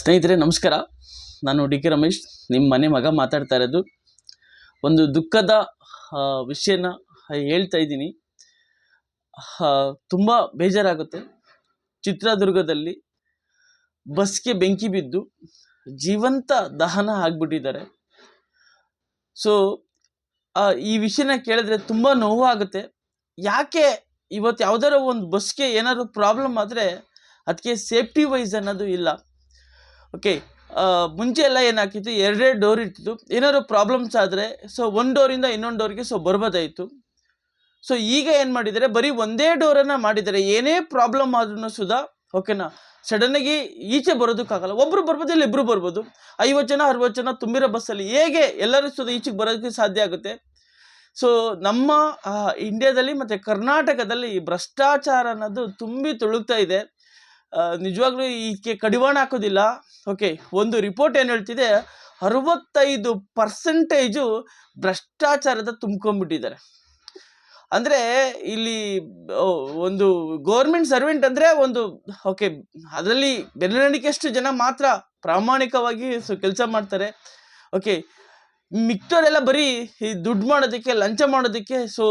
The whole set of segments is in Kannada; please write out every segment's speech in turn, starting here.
ಸ್ನೇಹಿತರೆ, ನಮಸ್ಕಾರ. ನಾನು ಡಿ ಕೆ ರಮೇಶ್. ನಿಮ್ಮ ಮನೆ ಮಗ ಮಾತಾಡ್ತಾ ಇರೋದು. ಒಂದು ದುಃಖದ ವಿಷಯನ ಹೇಳ್ತಾ ಇದ್ದೀನಿ. ತುಂಬ ಬೇಜಾರಾಗುತ್ತೆ. ಚಿತ್ರದುರ್ಗದಲ್ಲಿ ಬಸ್ಗೆ ಬೆಂಕಿ ಬಿದ್ದು ಜೀವಂತ ದಹನ ಆಗಿಬಿಟ್ಟಿದ್ದಾರೆ. ಸೊ ಈ ವಿಷಯನ ಕೇಳಿದ್ರೆ ತುಂಬ ನೋವಾಗುತ್ತೆ. ಯಾಕೆ ಇವತ್ತು ಯಾವ್ದಾರ ಒಂದು ಬಸ್ಗೆ ಏನಾದರೂ ಪ್ರಾಬ್ಲಮ್ ಆದರೆ, ಅದಕ್ಕೆ ಸೇಫ್ಟಿ ವೈಸ್ ಅನ್ನೋದು ಇಲ್ಲ. ಓಕೆ ಮುಂಚೆ ಎಲ್ಲ ಏನಾಗ್ತಿತ್ತು? ಎರಡೆರಡು ಡೋರ್ ಇರ್ತಿತ್ತು. ಏನಾದ್ರು ಪ್ರಾಬ್ಲಮ್ಸ್ ಆದರೆ ಸೊ ಒಂದು ಡೋರಿಂದ ಇನ್ನೊಂದು ಡೋರ್ಗೆ ಸೊ ಬರ್ಬೋದಾಯಿತು ಸೊ ಈಗ ಏನು ಮಾಡಿದರೆ ಬರೀ ಒಂದೇ ಡೋರನ್ನು ಮಾಡಿದರೆ ಏನೇ ಪ್ರಾಬ್ಲಮ್ ಆದ್ರೂ ಸುಧಾ ಓಕೆನಾ ಸಡನ್ನಾಗಿ ಈಚೆ ಬರೋದಕ್ಕಾಗಲ್ಲ. ಒಬ್ಬರು ಬರ್ಬೋದು, ಇಲ್ಲ ಇಬ್ಬರು ಬರ್ಬೋದು. ಐವತ್ತು ಜನ ಅರವತ್ತು ಜನ ತುಂಬಿರೋ ಬಸ್ಸಲ್ಲಿ ಹೇಗೆ ಎಲ್ಲರೂ ಸುಧಾ ಈಚೆಗೆ ಬರೋದಕ್ಕೆ ಸಾಧ್ಯ ಆಗುತ್ತೆ? ಸೊ ನಮ್ಮ ಇಂಡಿಯಾದಲ್ಲಿ ಮತ್ತು ಕರ್ನಾಟಕದಲ್ಲಿ ಈ ಭ್ರಷ್ಟಾಚಾರ ಅನ್ನೋದು ತುಂಬಿ ತುಳುಕ್ತಾ ಇದೆ. ನಿಜವಾಗ್ಲೂ ಇದಕ್ಕೆ ಕಡಿವಾಣ ಹಾಕೋದಿಲ್ಲ. ಓಕೆ ಒಂದು ರಿಪೋರ್ಟ್ ಏನು ಹೇಳ್ತಿದೆ, ಅರವತ್ತೈದು ಪರ್ಸೆಂಟೇಜು ಭ್ರಷ್ಟಾಚಾರದ ತುಂಬ್ಕೊಂಡ್ಬಿಟ್ಟಿದ್ದಾರೆ. ಅಂದರೆ ಇಲ್ಲಿ ಒಂದು ಗೌರ್ಮೆಂಟ್ ಸರ್ವೆಂಟ್ ಅಂದರೆ ಒಂದು ಓಕೆ ಅದರಲ್ಲಿ ಬೆರಳೆಣಿಕೆಯಷ್ಟು ಜನ ಮಾತ್ರ ಪ್ರಾಮಾಣಿಕವಾಗಿ ಕೆಲಸ ಮಾಡ್ತಾರೆ. ಓಕೆ ಮಿಕ್ಟೋರೆಲ್ಲ ಬರೀ ಈ ದುಡ್ಡು ಮಾಡೋದಕ್ಕೆ, ಲಂಚ ಮಾಡೋದಕ್ಕೆ ಸೊ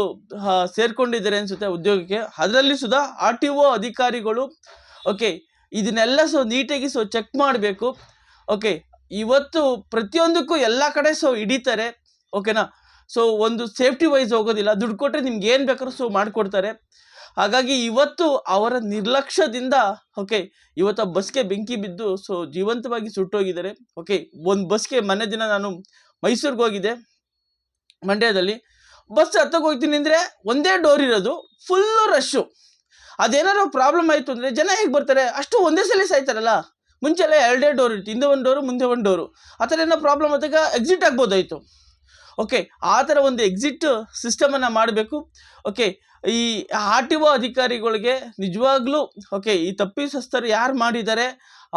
ಸೇರ್ಕೊಂಡಿದ್ದಾರೆ ಅನಿಸುತ್ತೆ ಉದ್ಯೋಗಕ್ಕೆ. ಅದರಲ್ಲಿ ಸುಧಾ ಆರ್ ಟಿ ಒ ಅಧಿಕಾರಿಗಳು ಓಕೆ, ಇದನ್ನೆಲ್ಲ ಸೊ ನೀಟಾಗಿ ಸೊ ಚೆಕ್ ಮಾಡಬೇಕು. ಓಕೆ, ಇವತ್ತು ಪ್ರತಿಯೊಂದಕ್ಕೂ ಎಲ್ಲ ಕಡೆ ಸೊ ಹಿಡಿತಾರೆ ಓಕೆನಾ ಸೊ ಒಂದು ಸೇಫ್ಟಿ ವೈಸ್ ಹೋಗೋದಿಲ್ಲ, ದುಡ್ಡು ಕೊಟ್ಟರೆ ನಿಮ್ಗೆ ಏನು ಬೇಕಾದ್ರೂ ಸೊ ಮಾಡಿಕೊಡ್ತಾರೆ. ಹಾಗಾಗಿ ಇವತ್ತು ಅವರ ನಿರ್ಲಕ್ಷ್ಯದಿಂದ ಓಕೆ ಇವತ್ತು ಬಸ್ಗೆ ಬೆಂಕಿ ಬಿದ್ದು ಸೊ ಜೀವಂತವಾಗಿ ಸುಟ್ಟೋಗಿದ್ದಾರೆ ಓಕೆ ಒಂದು ಬಸ್ಗೆ ಮನೆ ದಿನ ನಾನು ಮೈಸೂರಿಗೆ ಹೋಗಿದ್ದೆ, ಮಂಡ್ಯದಲ್ಲಿ. ಬಸ್ ಹತ್ತಕ್ಕೆ ಹೋಗ್ತೀನಿ ಅಂದರೆ ಒಂದೇ ಡೋರ್ ಇರೋದು ಫುಲ್ಲು ರಶ್ಶು ಅದೇನಾದ್ರು ಪ್ರಾಬ್ಲಮ್ ಆಯಿತು ಅಂದರೆ ಜನ ಹೇಗೆ ಬರ್ತಾರೆ? ಅಷ್ಟು ಒಂದೇ ಸಲ ಸಾಯ್ತಾರಲ್ಲ? ಮುಂಚೆಲ್ಲ ಎರಡೇ ಡೋರ್ ಇತ್ತು, ಹಿಂದೆ ಒಂದು ಡೋರು ಮುಂದೆ ಒಂದು ಡೋರು ಆ ಥರ ಏನೋ ಪ್ರಾಬ್ಲಮ್ ಆದಾಗ ಎಕ್ಸಿಟ್ ಆಗ್ಬೋದಾಯಿತು. ಓಕೆ ಆ ಥರ ಒಂದು ಎಕ್ಸಿಟ್ ಸಿಸ್ಟಮನ್ನು ಮಾಡಬೇಕು. ಓಕೆ ಈ ಆರ್ ಟಿ ಒ ಅಧಿಕಾರಿಗಳಿಗೆ ನಿಜವಾಗ್ಲೂ ಓಕೆ ಈ ತಪ್ಪಿಸಸ್ಥರು ಯಾರು ಮಾಡಿದ್ದಾರೆ,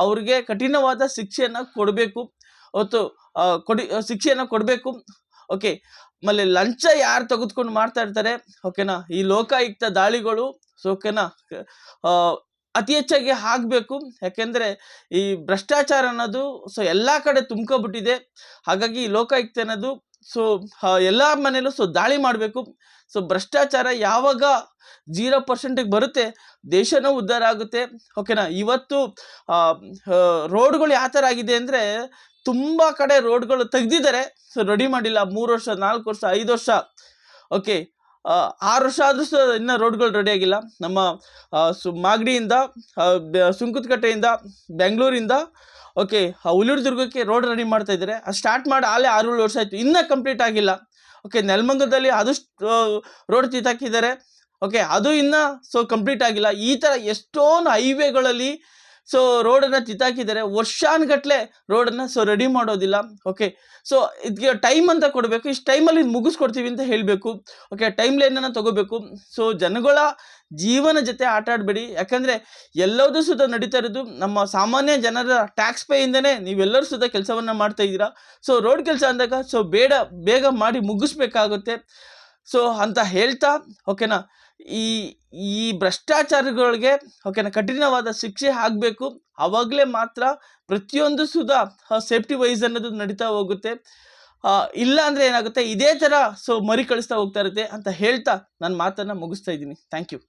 ಅವ್ರಿಗೆ ಕಠಿಣವಾದ ಶಿಕ್ಷೆಯನ್ನು ಕೊಡಬೇಕು. ಹೊತ್ತು ಕೊಡಿ, ಶಿಕ್ಷೆಯನ್ನು ಕೊಡಬೇಕು. ಓಕೆ, ಆಮೇಲೆ ಲಂಚ ಯಾರು ತೆಗೆದುಕೊಂಡು ಮಾಡ್ತಾ ಇರ್ತಾರೆ? ಓಕೆನಾ, ಈ ಲೋಕಾಯುಕ್ತ ದಾಳಿಗಳು, ಸೊ ಓಕೆನಾ ಅತಿ ಹೆಚ್ಚಾಗಿ ಆಗಬೇಕು. ಯಾಕೆಂದರೆ ಈ ಭ್ರಷ್ಟಾಚಾರ ಅನ್ನೋದು, ಸೊ ಎಲ್ಲ ಕಡೆ ತುಂಬ್ಕೊಬಿಟ್ಟಿದೆ. ಹಾಗಾಗಿ ಈ ಲೋಕಾಯುಕ್ತ ಅನ್ನೋದು ಸೊ ಎಲ್ಲ ಮನೇಲೂ ಸೊ ದಾಳಿ ಮಾಡಬೇಕು. ಸೊ ಭ್ರಷ್ಟಾಚಾರ ಯಾವಾಗ ಜೀರೋ ಪರ್ಸೆಂಟಿಗೆ ಬರುತ್ತೆ, ದೇಶನೂ ಉದ್ಧಾರ ಆಗುತ್ತೆ. ಓಕೆನಾ ಇವತ್ತು ರೋಡ್ಗಳು ಯಾವ ಥರ ಆಗಿದೆ ಅಂದರೆ ತುಂಬ ಕಡೆ ರೋಡ್ಗಳು ತೆಗೆದಿದ್ದಾರೆ. ಸೊ ರೆಡಿ ಮಾಡಿಲ್ಲ, ಮೂರು ವರ್ಷ, ನಾಲ್ಕು ವರ್ಷ, ಐದು ವರ್ಷ. ಓಕೆ ಆರು ವರ್ಷ ಆದರೂ ಸಹ ಇನ್ನೂ ರೋಡ್ಗಳು ರೆಡಿ ಆಗಿಲ್ಲ. ನಮ್ಮ ಸು, ಮಾಗಡಿಯಿಂದ ಸುಂಕದಕಟ್ಟೆಯಿಂದ ಬೆಂಗಳೂರಿಂದ ಓಕೆ ಹುಲಿದುರ್ಗಕ್ಕೆ ರೋಡ್ ರೆಡಿ ಮಾಡ್ತಾ ಇದ್ದಾರೆ. ಅದು ಸ್ಟಾರ್ಟ್ ಮಾಡಿ, ಆಲೇ ಆರು ಏಳು ವರ್ಷ ಆಯಿತು. ಇನ್ನೂ ಕಂಪ್ಲೀಟ್ ಆಗಿಲ್ಲ. ಓಕೆ ನೆಲಮಂಗದಲ್ಲಿ ಅದು ರೋಡ್ ಕಿತ್ತಾಕಿದ್ದಾರೆ ಓಕೆ ಅದು ಇನ್ನೂ ಸೊ ಕಂಪ್ಲೀಟ್ ಆಗಿಲ್ಲ. ಈ ಥರ ಎಷ್ಟೊಂದು ಹೈವೇಗಳಲ್ಲಿ ಸೊ ರೋಡನ್ನು ಕಿತ್ತಾಕಿದ್ದಾರೆ ವರ್ಷಾನುಗಟ್ಲೆ ರೋಡನ್ನು ಸೊ ರೆಡಿ ಮಾಡೋದಿಲ್ಲ. ಓಕೆ ಸೊ ಇದಕ್ಕೆ ಟೈಮ್ ಅಂತ ಕೊಡಬೇಕು. ಇಷ್ಟು ಟೈಮಲ್ಲಿ ಇದು ಮುಗಿಸ್ಕೊಡ್ತೀವಿ ಅಂತ ಹೇಳಬೇಕು. ಓಕೆ ಟೈಮ್ ಲೈನನ್ನು ತಗೋಬೇಕು. ಸೊ ಜನಗಳ ಜೀವನ ಜೊತೆ ಆಟ ಆಡಬೇಡಿ. ಯಾಕಂದರೆ ಎಲ್ಲದೂ ಸುತ್ತ ನಡೀತಾ ಇರೋದು ನಮ್ಮ ಸಾಮಾನ್ಯ ಜನರ ಟ್ಯಾಕ್ಸ್ ಪೇಯಿಂದನೇ ನೀವೆಲ್ಲರೂ ಸುತ್ತ ಕೆಲಸವನ್ನು ಮಾಡ್ತಾ ಇದ್ದೀರಾ. ಸೊ ರೋಡ್ ಕೆಲಸ ಅಂದಾಗ ಸೊ ಬೇಡ, ಬೇಗ ಮಾಡಿ ಮುಗಿಸ್ಬೇಕಾಗುತ್ತೆ. ಸೊ ಅಂತ ಹೇಳ್ತಾ ಓಕೆನಾ ಈ ಈ ಭ್ರಷ್ಟಾಚಾರಗಳಿಗೆ ಓಕೆನಾ ಕಠಿಣವಾದ ಶಿಕ್ಷೆ ಆಗಬೇಕು. ಆವಾಗಲೇ ಮಾತ್ರ ಪ್ರತಿಯೊಂದು ಸುಧಾ ಸೇಫ್ಟಿ ವೈಸ್ ಅನ್ನೋದು ನಡೀತಾ ಹೋಗುತ್ತೆ. ಇಲ್ಲ ಅಂದರೆ ಏನಾಗುತ್ತೆ, ಇದೇ ಥರ ಸೊ ಮರಿ ಕಳಿಸ್ತಾ ಹೋಗ್ತಾ ಇರುತ್ತೆ ಅಂತ ಹೇಳ್ತಾ ನಾನು ಮಾತನ್ನು ಮುಗಿಸ್ತಾ ಇದ್ದೀನಿ. Thank you.